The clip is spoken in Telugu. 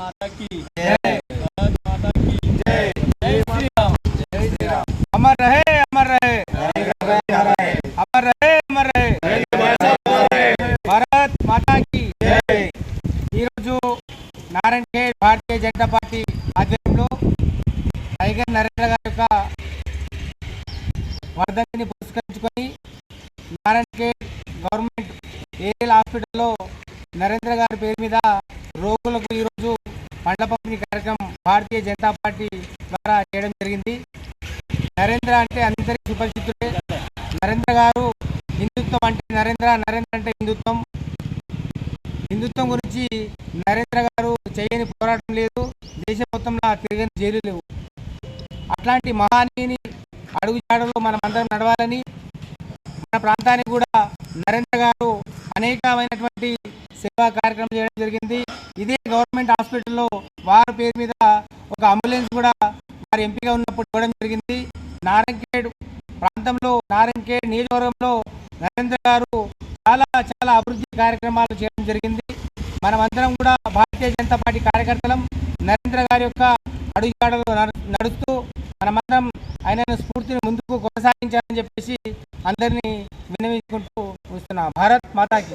మాతాకి మాతాకి జై జై శ్రీరామ్ జై శ్రీరామ్ అమర్ రహే అమర్ రహే అమర్ రహే అమర్ రహే భారత్ మాతాకి ఈరోజు నారాయణ ఖేడ్ భారతీయ జనతా పార్టీ ఆధ్వర్యంలో టైగర్ నరేంద్ర గారి యొక్క వర్ధంతిని పురస్కరించుకొని నారాయణ ఖేడ్ గవర్నమెంట్ ఏరియల్ హాస్పిటల్లో నరేంద్ర గారి పేరు మీద రోగులకు ఈరోజు పండ్ల పంపిణీ కార్యక్రమం భారతీయ జనతా పార్టీ ద్వారా చేయడం జరిగింది నరేంద్ర అంటే అందరికీ సుపరిచితుడే నరేంద్ర గారు హిందుత్వం అంటే నరేంద్ర నరేంద్ర అంటే హిందుత్వం హిందుత్వం గురించి నరేంద్ర గారు చేయని పోరాటం లేదు దేశం మొత్తంలో తిరగని జైలు లేవు అట్లాంటి మహానీయుని అడుగుజాడలో మనం అందరం నడవాలని మన ప్రాంతానికి కూడా నరేంద్ర కార్యక్రమం చేయడం జరిగింది ఇదే గవర్నమెంట్ హాస్పిటల్లో వారి పేరు మీద ఒక అంబులెన్స్ కూడా వారి ఎంపీగా ఉన్నప్పుడు ఇవ్వడం జరిగింది నారాయణఖేడ్ ప్రాంతంలో నారాయణఖేడ్ నియోజకవర్గంలో నరేంద్ర గారు చాలా చాలా అభివృద్ధి కార్యక్రమాలు చేయడం జరిగింది మనమందరం కూడా భారతీయ జనతా పార్టీ కార్యకర్తలం నరేంద్ర గారి యొక్క అడుగుజాడలో నడుస్తూ మనమందరం ఆయన స్ఫూర్తిని ముందుకు కొనసాగించాలని చెప్పేసి అందరినీ వినియోగించుకుంటూ వస్తున్నాం భారత్ మాతాకి